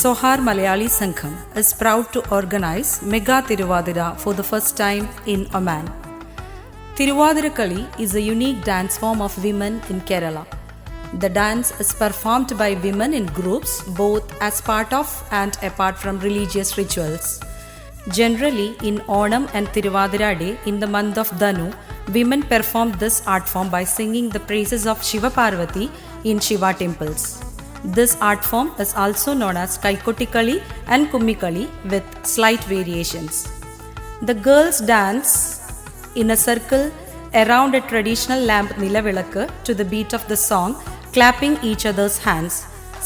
Sohar Malayali Sangham is proud to organize Mega Tiruvadira for the first time in Oman. Tiruvadirakali is a unique dance form of women in Kerala. The dance is performed by women in groups both as part of and apart from religious rituals. Generally, in Onam and Tiruvadira Day in the month of Danu, women perform this art form by singing the praises of Shiva Parvati in Shiva temples. This art form is also known as Kaikottikali and Kummikali with slight variations. The girls dance in a circle around a traditional lamp nilavilakku to the beat of the song, clapping each other's hands.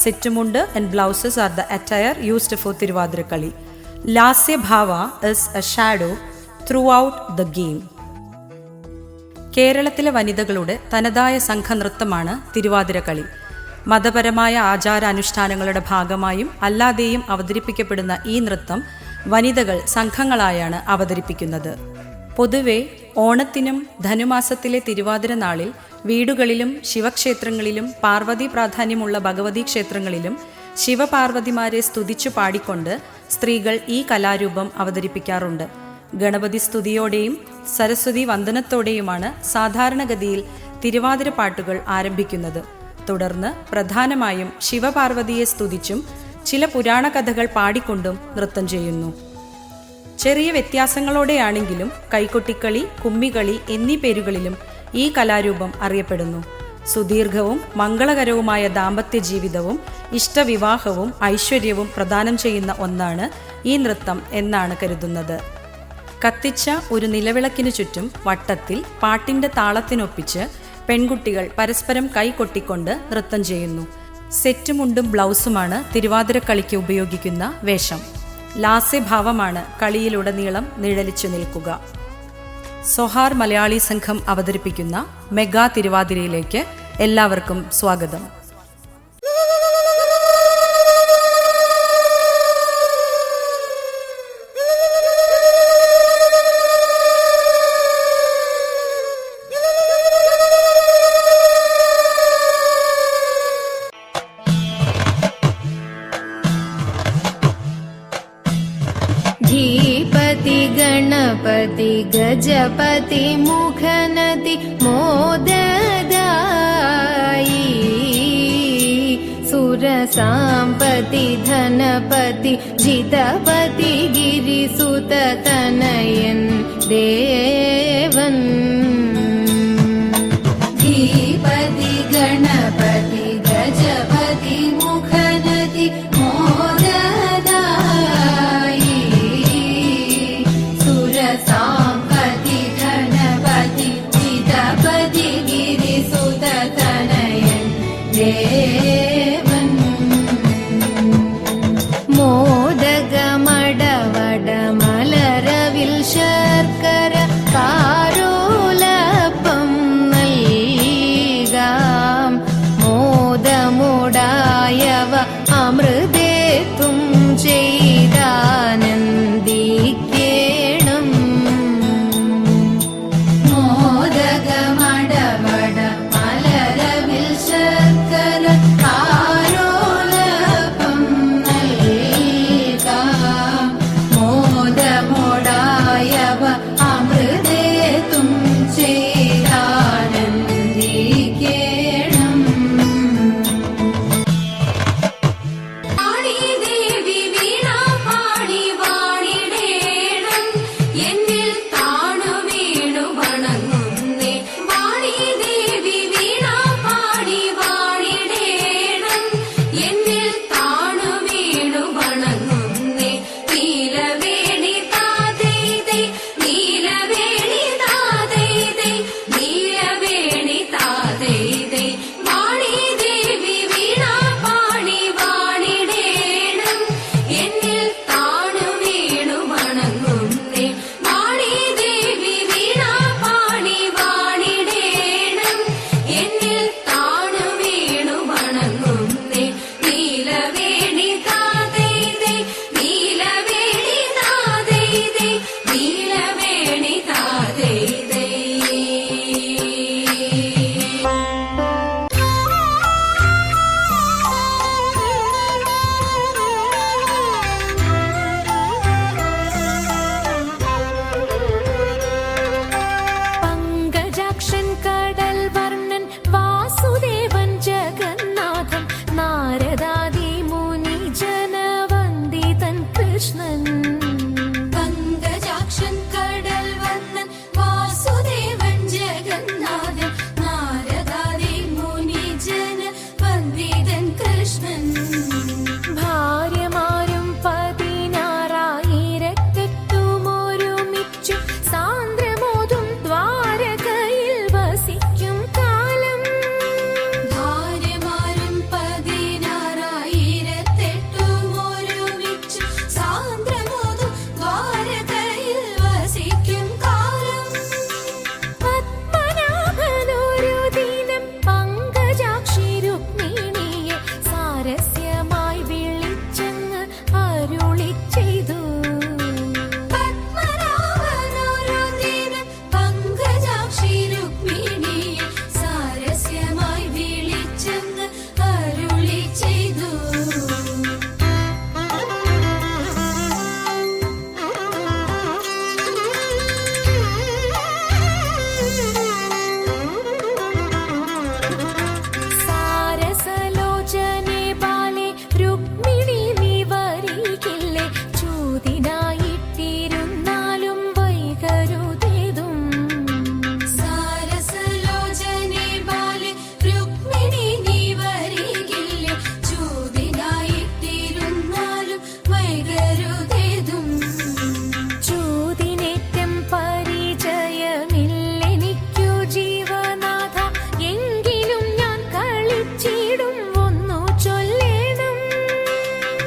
Sittumunda and blouses are the attire used for Tiruvadirakali. Lasya Bhava is a shadow throughout the game. കേരളത്തിലെ വനിതകളുടെ തനതായ സംഘനൃത്തമാണ് തിരുവാതിരക്കളി മതപരമായ ആചാരാനുഷ്ഠാനങ്ങളുടെ ഭാഗമായും അല്ലാതെയും അവതരിപ്പിക്കപ്പെടുന്ന ഈ നൃത്തം വനിതകൾ സംഘങ്ങളായാണ് അവതരിപ്പിക്കുന്നത്. പൊതുവെ ഓണത്തിനും ധനുമാസത്തിലെ തിരുവാതിര നാളിൽ വീടുകളിലും ശിവക്ഷേത്രങ്ങളിലും പാർവതി പ്രാധാന്യമുള്ള ഭഗവതി ക്ഷേത്രങ്ങളിലും ശിവപാർവതിമാരെ സ്തുതിച്ചു പാടിക്കൊണ്ട് സ്ത്രീകൾ ഈ കലാരൂപം അവതരിപ്പിക്കാറുണ്ട്. ഗണപതി സ്തുതിയോടെയും സരസ്വതി വന്ദനത്തോടെയുമാണ് സാധാരണഗതിയിൽ തിരുവാതിര പാട്ടുകൾ ആരംഭിക്കുന്നത്. തുടർന്ന് പ്രധാനമായും ശിവപാർവതിയെ സ്തുതിച്ചും ചില പുരാണ കഥകൾ പാടിക്കൊണ്ടും നൃത്തം ചെയ്യുന്നു. ചെറിയ വ്യത്യാസങ്ങളോടെയാണെങ്കിലും കൈകൊട്ടിക്കളി കുമ്മികളി എന്നീ പേരുകളിലും ഈ കലാരൂപം അറിയപ്പെടുന്നു. സുദീർഘവും മംഗളകരവുമായ ദാമ്പത്യ ജീവിതവും ഇഷ്ടവിവാഹവും ഐശ്വര്യവും പ്രദാനം ചെയ്യുന്ന ഒന്നാണ് ഈ നൃത്തം എന്നാണ് കരുതുന്നത്. കത്തിച്ച ഒരു നിലവിളക്കിനു ചുറ്റും വട്ടത്തിൽ പാട്ടിന്റെ താളത്തിനൊപ്പിച്ച് പെൺകുട്ടികൾ പരസ്പരം കൈകൊട്ടിക്കൊണ്ട് നൃത്തം ചെയ്യുന്നു. സെറ്റുമുണ്ടും ബ്ലൗസുമാണ് തിരുവാതിരക്കളിക്ക് ഉപയോഗിക്കുന്ന വേഷം. ലാസ്യഭാവമാണ് കളിയിലുടനീളം നിഴലിച്ചു നിൽക്കുക. സൊഹാർ മലയാളി സംഘം അവതരിപ്പിക്കുന്ന മെഗാ തിരുവാതിരയിലേക്ക് എല്ലാവർക്കും സ്വാഗതം. गणपति गजपति मुखनति मोददायि। सुरसाम्पति धनपति जितपति गिरिसुततनयन् देवन्। धीपति गणपति गजपति मुखनति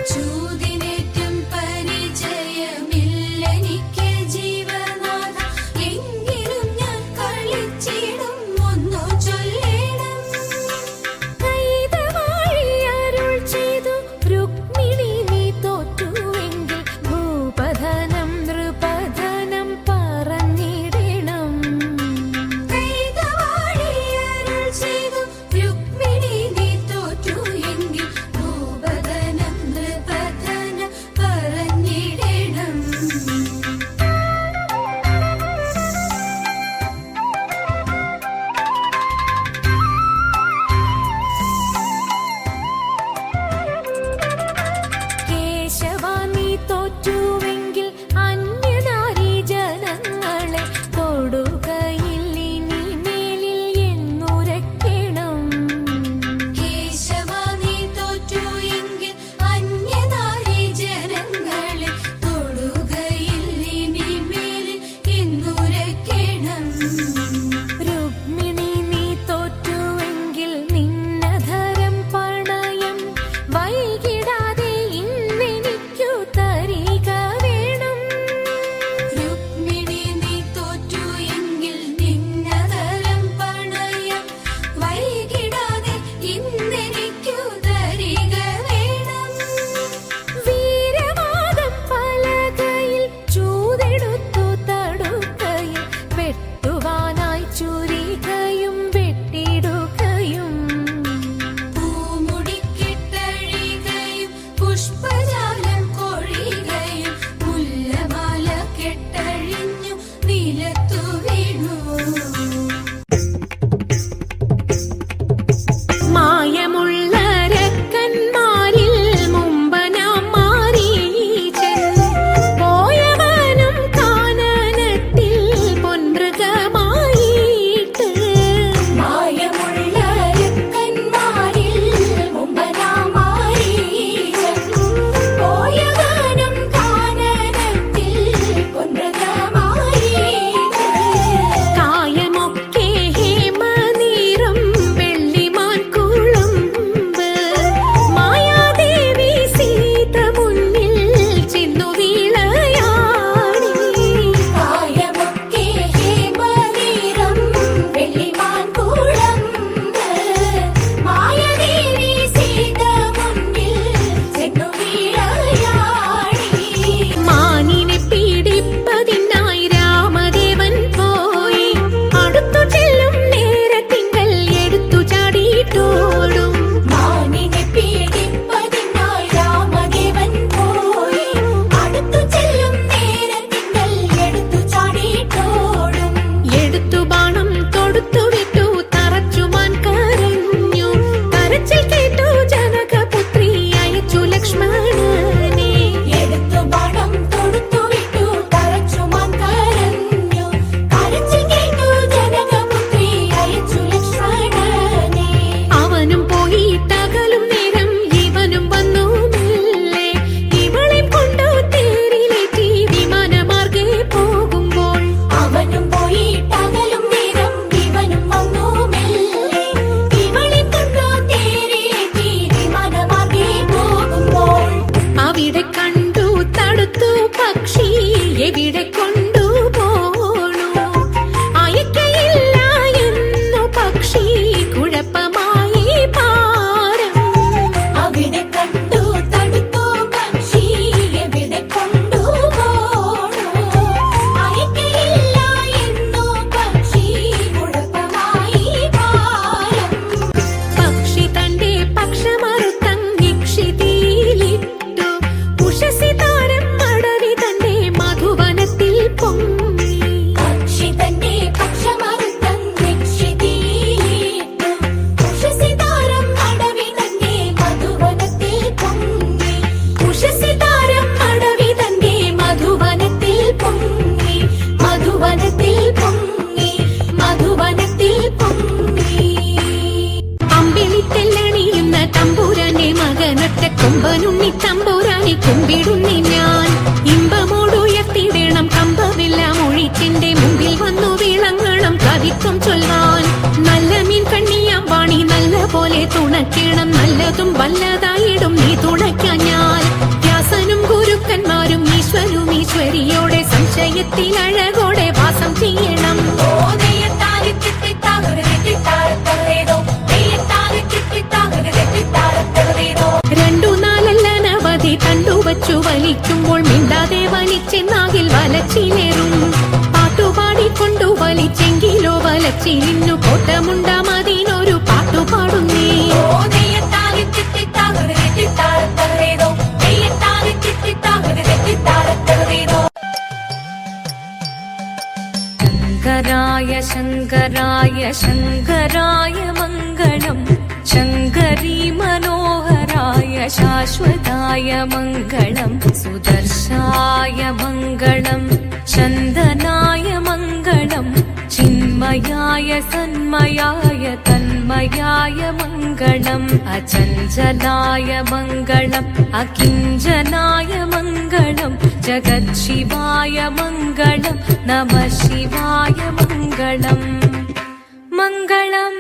to വല്ലതായിടും നീ തുണയ്ക്കാൻ ഞാൻ. വ്യാസനും ഗുരുക്കന്മാരും ഈശ്വരും ഈശ്വരിയോടെ സംശയത്തിൽ അഴകോടെ വാസം ചെയ്യണം. രണ്ടു നാലല്ല നവതി കണ്ടുവച്ചു വലിക്കുമ്പോൾ മിണ്ടാതെ വലിച്ചെന്നാകിൽ വലച്ചിലേറും. പാട്ടുപാടിക്കൊണ്ടു വലിച്ചെങ്കിലോ വലച്ചിലിന്നു കോട്ടമുണ്ടാമതിനൊരു शङ्कराय मङ्गलम् शङ्करी मनोहराय शाश्वताय मङ्गलम् सुदर्शाय मङ्गलम् चन्दनाय मङ्गलम् चिन्मयाय सन्मयाय तन्मयाय मङ्गलम् अचञ्चलाय मङ्गलम् अकिञ्जनाय मङ्गलम् जगत् शिवाय मङ्गणम् नवशिवाय मङ्गळम् மங்களம்.